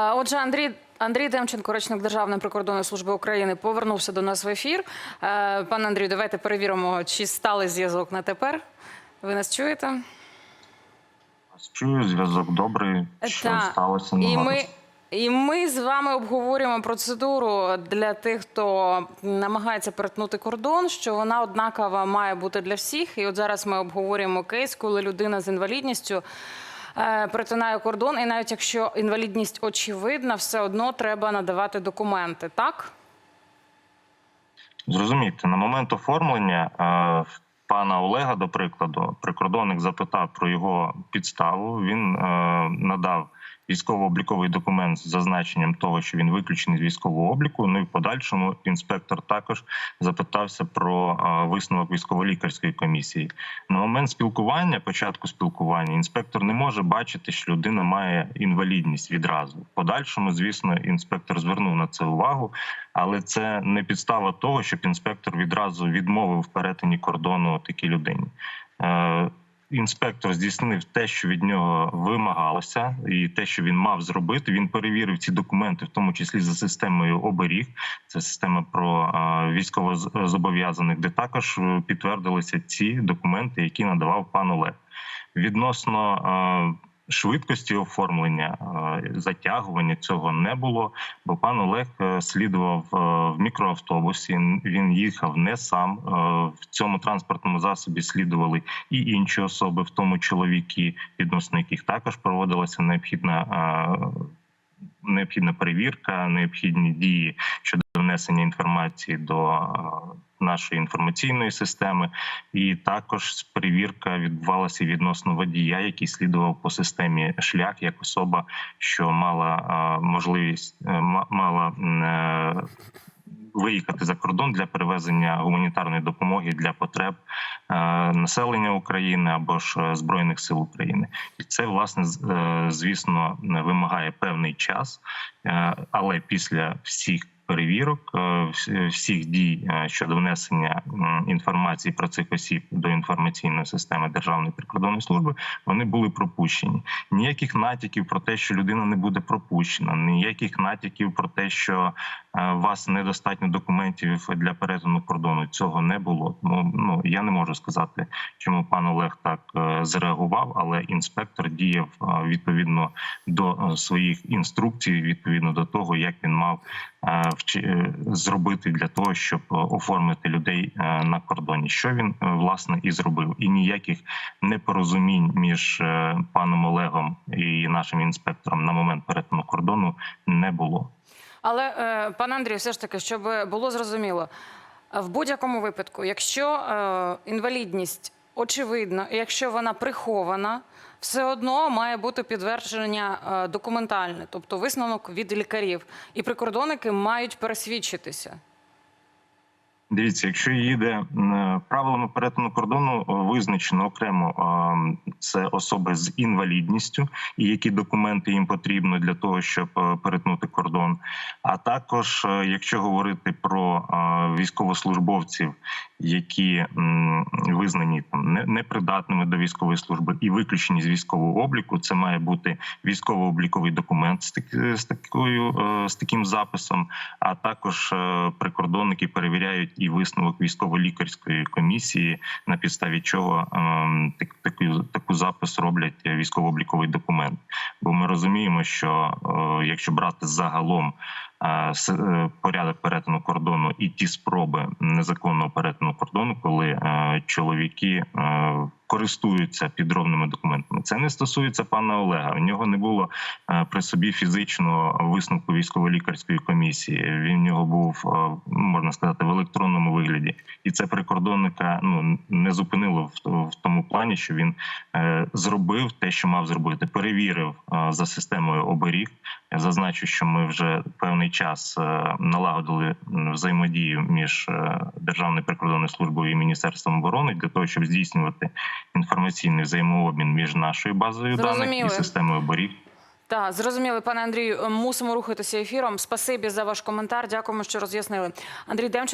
Отже, Андрій Андрій Демченко, речник Державної прикордонної служби України, повернувся до нас в ефір. Е, Пане Андрію, давайте перевіримо, чи стали зв'язок на тепер. Ви нас чуєте? Чую, зв'язок добрий. Що Так. сталося? І ми, і ми з вами обговорюємо процедуру для тих, хто намагається перетнути кордон, що вона однакова має бути для всіх. І от зараз ми обговорюємо кейс, коли людина з інвалідністю перетинає кордон, і навіть якщо інвалідність очевидна, все одно треба надавати документи, так? Зрозумійте, на момент оформлення е, пана Олега, до прикладу, прикордонник запитав про його підставу. Він е, надав військово-обліковий документ з зазначенням того, що він виключений з військового обліку. Ну і в подальшому інспектор також запитався про е, висновок військово-лікарської комісії. На момент спілкування, початку спілкування, інспектор не може бачити, що людина має інвалідність відразу. В подальшому, звісно, інспектор звернув на це увагу, але це не підстава того, щоб інспектор відразу відмовив в перетині кордону такій людині. Інспектор здійснив те, що від нього вимагалося, і те, що він мав зробити. Він перевірив ці документи, в тому числі за системою оберіг. Це система про військовозобов'язаних, де також е, підтвердилися ці документи, які надавав пан Олег. Відносно швидкості оформлення, е, затягування цього не було, бо пан Олег е, слідував е, в мікроавтобусі. Він їхав не сам. В цьому транспортному засобі слідували і інші особи, в тому чоловіки, відносно яких також проводилася необхідна. Необхідна перевірка, необхідні дії щодо внесення інформації до нашої інформаційної системи, і також перевірка відбувалася відносно водія, який слідував по системі шлях як особа, що мала можливість е, ма- мала е, виїхати за кордон для перевезення гуманітарної допомоги для потреб е, населення України або ж збройних сил України, і це власне звісно вимагає певний час, але після всіх. Перевірок е, всіх дій е, щодо внесення інформації про цих осіб до інформаційної системи Державної прикордонної служби вони були пропущені. Ніяких натяків про те, що людина не буде пропущена, ніяких натяків про те, що е, у вас недостатньо документів для перетину кордону. Цього не було. Тому ну я не можу сказати, чому пан Олег так зреагував, але інспектор діяв відповідно до своїх інструкцій, відповідно до того, як він мав зробити для того, щоб е, оформити людей е, на кордоні. Що він е, власне і зробив, і ніяких непорозумінь між е, паном Олегом і нашим інспектором на момент перетину кордону не було. Але, е, пане Андрію, все ж таки, щоб було зрозуміло, е, в будь-якому випадку, якщо е, інвалідність очевидна, і якщо вона прихована, все одно має бути підтвердження е, документальне, тобто висновок від лікарів, і прикордонники мають пересвідчитися. Дивіться, якщо їде правилами перетину кордону, е, визначено окремо е, це особи з інвалідністю, і які документи їм потрібно для того, щоб е, перетнути кордон. А також, е, якщо говорити про е, військовослужбовців, які визнані там непридатними до військової служби і виключені з військового обліку, це має бути військово-обліковий документ з так- з такою е, з таким записом. А також е, прикордонники перевіряють і висновок військово-лікарської комісії, на підставі чого ем, так, таку, таку запис роблять військово-обліковий документ. Бо ми розуміємо, що е, якщо брати загалом порядок перетину кордону і ті спроби незаконного перетину кордону, коли е, чоловіки е, користуються підробними документами, це не стосується пана Олега. У нього не було е, при собі фізичного висновку військово-лікарської комісії. Він в нього був е, можна сказати в електронному вигляді, і це прикордонника ну не зупинило в, тому плані, що він е, зробив те, що мав зробити. Перевірив е, за системою оберіг. Я зазначу, що ми вже певний час е, налагодили взаємодію між е, Державною прикордонною службою і міністерством оборони для того, щоб здійснювати інформаційний взаємообмін між нашою базою даних і системою оберіг. Так, зрозуміли, пане Андрію. Мусимо рухатися ефіром. Спасибі за ваш коментар. Дякуємо, що роз'яснили. Андрій Демченко.